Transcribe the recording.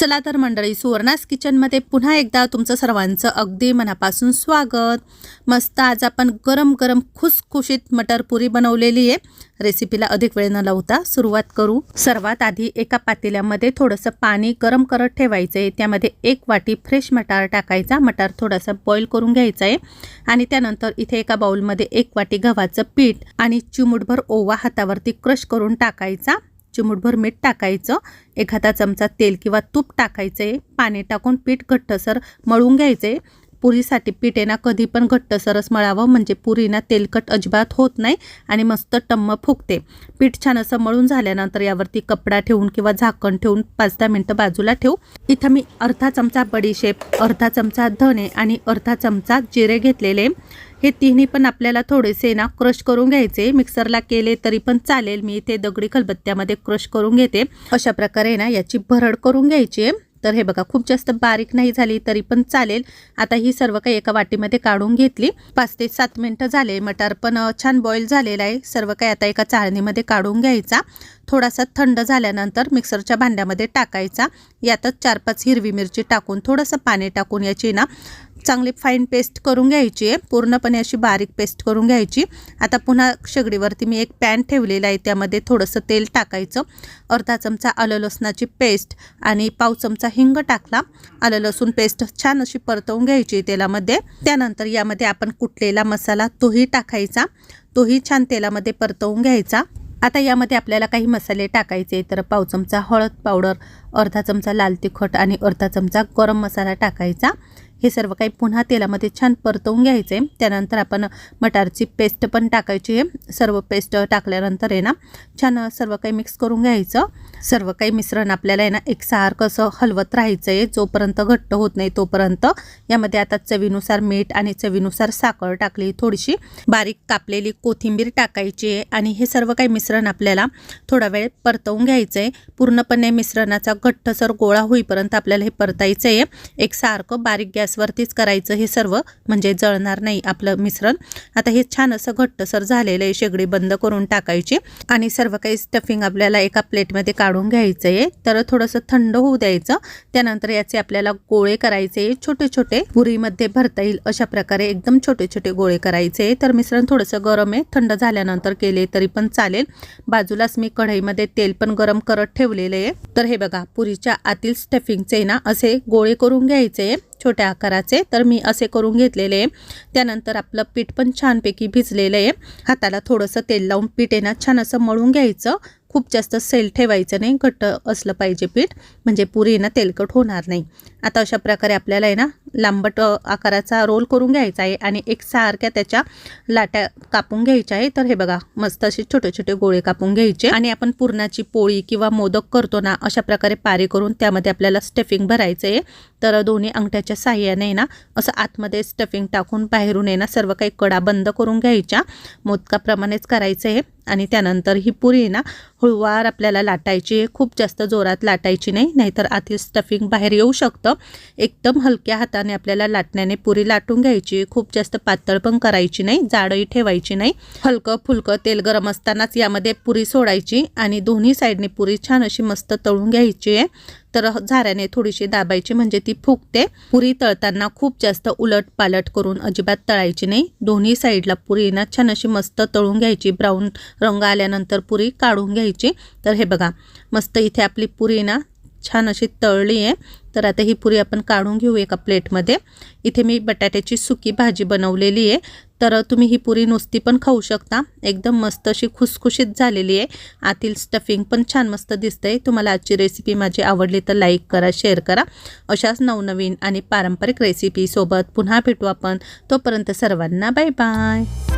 चला तर मंडळी सुवर्णास किचनमध्ये पुन्हा एकदा तुमचं सर्वांचं अगदी मनापासून स्वागत. मस्त आज आपण गरम गरम खुसखुशीत मटर पुरी बनवलेली आहे. रेसिपीला अधिक वेळ न लावता सुरुवात करू. सर्वात आधी एका पातेल्यामध्ये थोडंसं पाणी गरम करत ठेवायचं आहे त्यामध्ये एक वाटी फ्रेश मटार टाकायचा. मटार थोडासा बॉईल करून घ्यायचा आहे आणि त्यानंतर इथे एका बाउलमध्ये एक वाटी गव्हाचं पीठ आणि चिमुटभर ओवा हातावरती क्रश करून टाकायचा. चिमूटभर मीठ टाकायचं एखादा चमचा तेल किंवा तूप टाकायचं आहे पाणी टाकून पीठ घट्टसर मळून घ्यायचं. आहे पुरीसाठी पीठ आहे ना कधी पण घट्टसरच मळावं म्हणजे पुरीना तेलकट अजिबात होत नाही आणि मस्त टम्म फुगते. पीठ छान असं मळून झाल्यानंतर यावरती कपडा ठेवून किंवा झाकण ठेवून पाच दहा मिनटं बाजूला ठेवू. इथं मी अर्धा चमचा बडीशेप अर्धा चमचा धने आणि अर्धा चमचा जिरे घेतलेले. हे तिन्ही पण आपल्याला थोडेसे ना क्रश करून घ्यायचे. मिक्सरला केले तरी पण चालेल. मी इथे दगडी खलबत्त्यामध्ये क्रश करून घेते. अशा प्रकारे ना याची भरड करून घ्यायची. आहे तर हे बघा खूप जास्त बारीक नाही झाली तरी पण चालेल. आता ही सर्व काही एका वाटीमध्ये काढून घेतली. पाच ते सात मिनटं झाले. मटार पण छान बॉईल झालेला आहे. सर्व काही आता एका चाळणीमध्ये काढून घ्यायचा. थोडासा थंड झाल्यानंतर मिक्सरच्या भांड्यामध्ये टाकायचा. यातच चार पाच हिरवी मिरची टाकून थोडंसं पाणी टाकून याची ना चांगली फाईन पेस्ट करून घ्यायची आहे. पूर्णपणे अशी बारीक पेस्ट करून घ्यायची. आता पुन्हा शेगडीवरती मी एक पॅन ठेवलेला आहे. त्यामध्ये थोडंसं तेल टाकायचं. अर्धा चमचा आलं लसणाची पेस्ट आणि पाव चमचा हिंग टाकला. आलं लसूण पेस्ट छान अशी परतवून घ्यायची तेलामध्ये. त्यानंतर यामध्ये आपण कुटलेला मसाला तोही टाकायचा. तोही छान तेलामध्ये परतवून घ्यायचा. आता यामध्ये आपल्याला काही मसाले टाकायचे तर पाव चमचा हळद पावडर अर्धा चमचा लाल तिखट आणि अर्धा चमचा गरम मसाला टाकायचा. हे सर्व काही पुन्हा तेलामध्ये छान परतवून घ्यायचं. आहे त्यानंतर आपण मटारची पेस्ट पण टाकायची आहे. सर्व पेस्ट टाकल्यानंतर आहे ना छान सर्व काही मिक्स करून घ्यायचं. सर्व काही मिश्रण आपल्याला आहे ना एकसारखं असं हलवत राहायचं आहे जोपर्यंत घट्ट होत नाही तोपर्यंत. यामध्ये आता चवीनुसार मीठ आणि चवीनुसार साखर टाकली. थोडीशी बारीक कापलेली कोथिंबीर टाकायची आहे. आणि हे सर्व काही मिश्रण आपल्याला थोडा वेळ परतवून घ्यायचं आहे पूर्णपणे मिश्रणाचा घट्टसर गोळा होईपर्यंत आपल्याला हे परतायचं आहे एकसारखं बारीक गॅस गॅसवरतीच करायचं हे सर्व म्हणजे जळणार नाही आपलं मिश्रण. आता हे छान असं घट्टसर झालेलं आहे शेगडी बंद करून टाकायची. आणि सर्व काही स्टफिंग आपल्याला एका प्लेटमध्ये काढून घ्यायचं आहे तर थोडंसं थंड होऊ द्यायचं. त्यानंतर याचे आपल्याला गोळे करायचे. छोटे छोटे पुरीमध्ये भरता येईल अशा प्रकारे एकदम छोटे छोटे गोळे करायचे. तर मिश्रण थोडंसं गरम आहे. थंड झाल्यानंतर केले तरी पण चालेल. बाजूलाच मी कढईमध्ये तेल पण गरम करत ठेवलेले आहे. तर हे बघा पुरीच्या आतील स्टफिंगचे ना असे गोळे करून घ्यायचे. छोट्या आकाराचे तर मी असे करून घेतलेले. आहे त्यानंतर आपलं पीठ पण छानपैकी भिजलेलं आहे. हाताला थोडंसं तेल लावून पीठ आहे ना छान असं मळून घ्यायचं. खूप जास्त सेल ठेवायचं नाही घट्ट असलं पाहिजे पीठ. म्हणजे पुरी ना तेलकट होणार नाही. आता अशा प्रकारे आपल्याला आहे ना लांबट आकाराचा रोल करून घ्यायचा आहे आणि एक सारख्या त्याच्या लाट्या कापून घ्यायच्या आहे. तर हे बघा मस्त असे छोटे छोटे गोळे कापून घ्यायचे. आणि आपण पुरणाची पोळी किंवा मोदक करतो ना अशा प्रकारे पारे करून त्यामध्ये आपल्याला स्टफिंग भरायचं आहे. तर दोन्ही अंगठ्याच्या साह्याने ना असं आतमध्ये स्टफिंग टाकून बाहेरून आहे ना सर्व काही कडा बंद करून घ्यायच्या. मोदकाप्रमाणेच करायचं आहे. आणि त्यानंतर ही पुरी आहे ना हळूवार आपल्याला लाटायची आहे. खूप जास्त जोरात लाटायची नाही नाहीतर आतील स्टफिंग बाहेर येऊ शकतं. एकदम हलक्या हाताने आपल्याला लाटण्याने पुरी लाटून घ्यायची. खूप जास्त पातळ पण करायची नाही. जाडही ठेवायची नाही. हलकं फुलकं तेल गरम असतानाच यामध्ये पुरी सोडायची आणि दोन्ही साईडने पुरी छान अशी मस्त तळून घ्यायची आहे. तर झाऱ्याने थोडीशी दाबायची म्हणजे ती फुगते. पुरी तळताना खूप जास्त उलट पालट करून अजिबात तळायची नाही. दोन्ही साईडला पुरी ना छान अशी मस्त तळून घ्यायची. ब्राऊन रंग आल्यानंतर पुरी काढून घ्यायची. तर हे बघा मस्त इथे आपली पुरी ना छान अशी तळली आहे. तर आता ही पुरी आपण काढून घेऊ एका प्लेटमध्ये. इथे मी बटाट्याची सुकी भाजी बनवलेली आहे. तर तुम्ही ही पुरी नुसती पण खाऊ शकता. एकदम मस्त अशी खुसखुशीत झालेली आहे. आतील स्टफिंग पण छान मस्त दिसतंय. तुम्हाला आजची रेसिपी माझी आवडली तर लाईक करा शेअर करा. अशाच नवनवीन आणि पारंपरिक रेसिपीसोबत पुन्हा भेटू आपण. तोपर्यंत सर्वांना बाय बाय